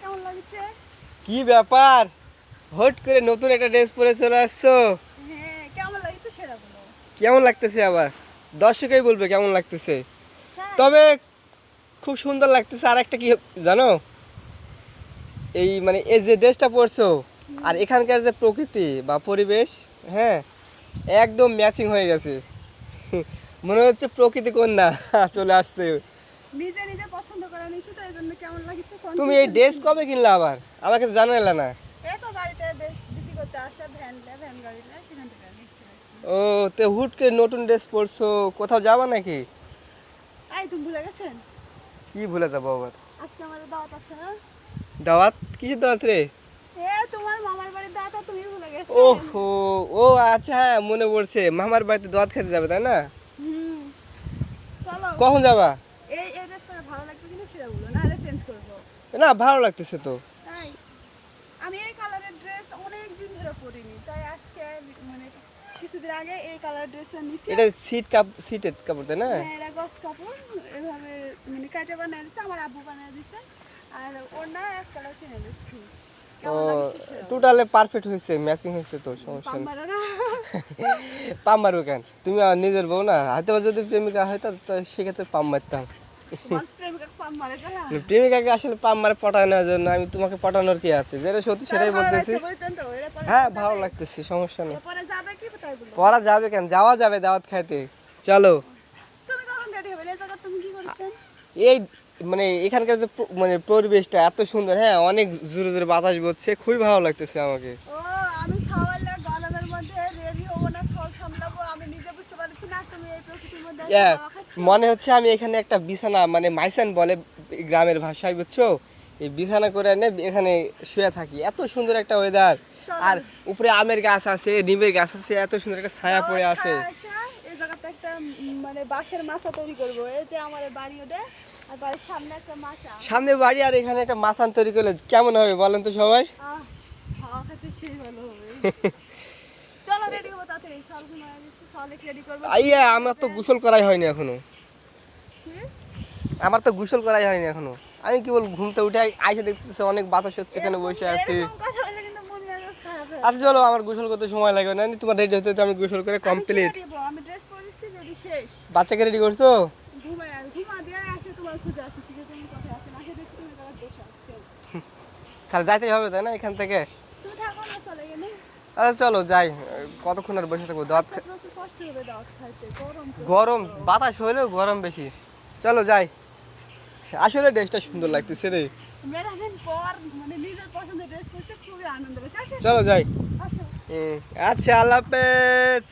কেমন লাগছে? কি ব্যাপার? হট করে নতুন একটা ড্রেস পরে চলে আসছো? হ্যাঁ কেমন লাগছে সেটা বলো কেমন লাগতেছে আবার? দর্শকই বলবে কেমন লাগতেছে। হ্যাঁ। তবে খুব সুন্দর লাগতেছে আর একটা কি জানো? এই মানে এই যে ড্রেসটা পরছো আর এখানকার যে প্রকৃতি বা পরিবেশ হ্যাঁ একদম ম্যাচিং হয়ে গেছে। মনে হচ্ছে প্রকৃতি কন্যা চলে আসছে। নিজে নিজে পছন্দ করে নিয়েছি তো এই জন্য কেমন লাগছে তুমি এই ড্রেস কবে কিনলে আবার? আমাকে জানাইলে না। এই তো গাড়িতে ড্রেস বিক্রি করতে আসা ভ্যান ভ্যান গাড়িতে সেখান থেকে ও তো হুট করে নতুন ড্রেস পরছো কোথাও যাবা নাকি? এই তুমি ভুলে গেছেন? কি ভুলে যাব আবার? আজকে আমার দাওয়াত আছে না? দাওয়াত? কিসের দাওয়াত রে? এ তোমার মামার বাড়ির দাওয়াত তুমি ভুলে গেছো ওহো ও আচ্ছা হ্যাঁ মনে পড়ছে। মামার বাড়িতে দাওয়াত খেতে যাবে তাই না? হুম চলো। কখন যাবা এই এই ড্রেস পরে ভালো লাগবে কিন্তু সেটা বলো না হলে চেঞ্জ করব। না ভালো লাগতেছে তো। তাই আমি এই কালারের ড্রেস অনেক দিন ধরে পরিনি তাই আজকে মানে কিছুদিন আগে এই কালার ড্রেসটা নিছি। এটা সিট কাপ কাপড় তাই না? হ্যাঁ, এটা গস কাপড় এভাবে মানে কাটে বানিয়ে দিচ্ছে আমার আব্বু বানিয়ে দিচ্ছে আর এক কালার কিনে দিচ্ছি ও টোটালে পারফেক্ট হয়েছে ম্যাচিং হয়েছে তো সমস্যা নেই। পাম মারবো কেন? তুমি নিজের বউ না হয়তো যদি প্রেমিকা হয় তো সেক্ষেত্রে পাম মারতাম প্রেমিকাকে আসলে পাম মারে জন্য আমি তোমাকে পটানোর কি আছে? যেটা সত্যি সেটাই বলতেছি। হ্যাঁ ভালো লাগতেছে সমস্যা নেই। পড়া যাবে কেন? যাওয়া যাবে দাওয়াত খাইতে। চলো। এই মানে এখানকার যে মানে পরিবেশটা এত সুন্দর হ্যাঁ অনেক জোরে জোরে বাতাস বলছে খুবই ভালো লাগতেছে আমাকে। আমি নিজে বুঝতে পারছি না তুমি এই প্রকৃতির মধ্যে মনে হচ্ছে আমি এখানে একটা বিছানা মানে মাইসান বলে গ্রামের ভাষায় বুঝছ? এই বিছানা করে এনে এখানে শুয়ে থাকি। এত সুন্দর একটা ওয়েদার আর উপরে আমের গাছ আছে নিমের গাছ আছে এত সুন্দর একটা ছায়া পড়ে আছে। এই জায়গাতে একটা মানে বাঁশের মাচা তৈরি করব। এই যে আমার বাড়ি ওটা আর বাড়ির সামনে একটা সামনে বাড়ি আর এখানে একটা মাসান তৈরি করলে কেমন হবে বলেন তো সবাই? আহ খাতে সেই ভালো হবে। রেডি করব। আইয়া আমার তো গোসল করাই হয়নি এখনও। আমার তো গোসল করাই হয়নি এখনও। আমি কি বলব ঘুমতে উঠে আইসে দেখতেছে অনেক বাতাস হচ্ছে এখানে বসে আছি। আচ্ছা চলো আমার গোসল করতে সময় লাগবে না। তোমার রেডি হতে আমি গোসল করে কমপ্লিট কি ready হব? আমি ড্রেস পরেছি রেডি শেষ। বাচ্চাকে রেডি করছ? ঘুমাই ঘুমা দিয়ে আসে তোমার খুঁজে আসছি যে তুমি কোথায় আছেন আসে দেখছি তুমি বসে আসছে। স্যার যাইতেই হবে তাই না এখান থেকে? আচ্ছা চলো যাই কতক্ষণ আর বসে থাকব? দাঁত গরম বাতাস হইলেও গরম বেশি। চলো যাই। আসলে ড্রেসটা সুন্দর লাগতেছে রে। মানে চলো যাই। আচ্ছা আল্লাহ হাফেজ।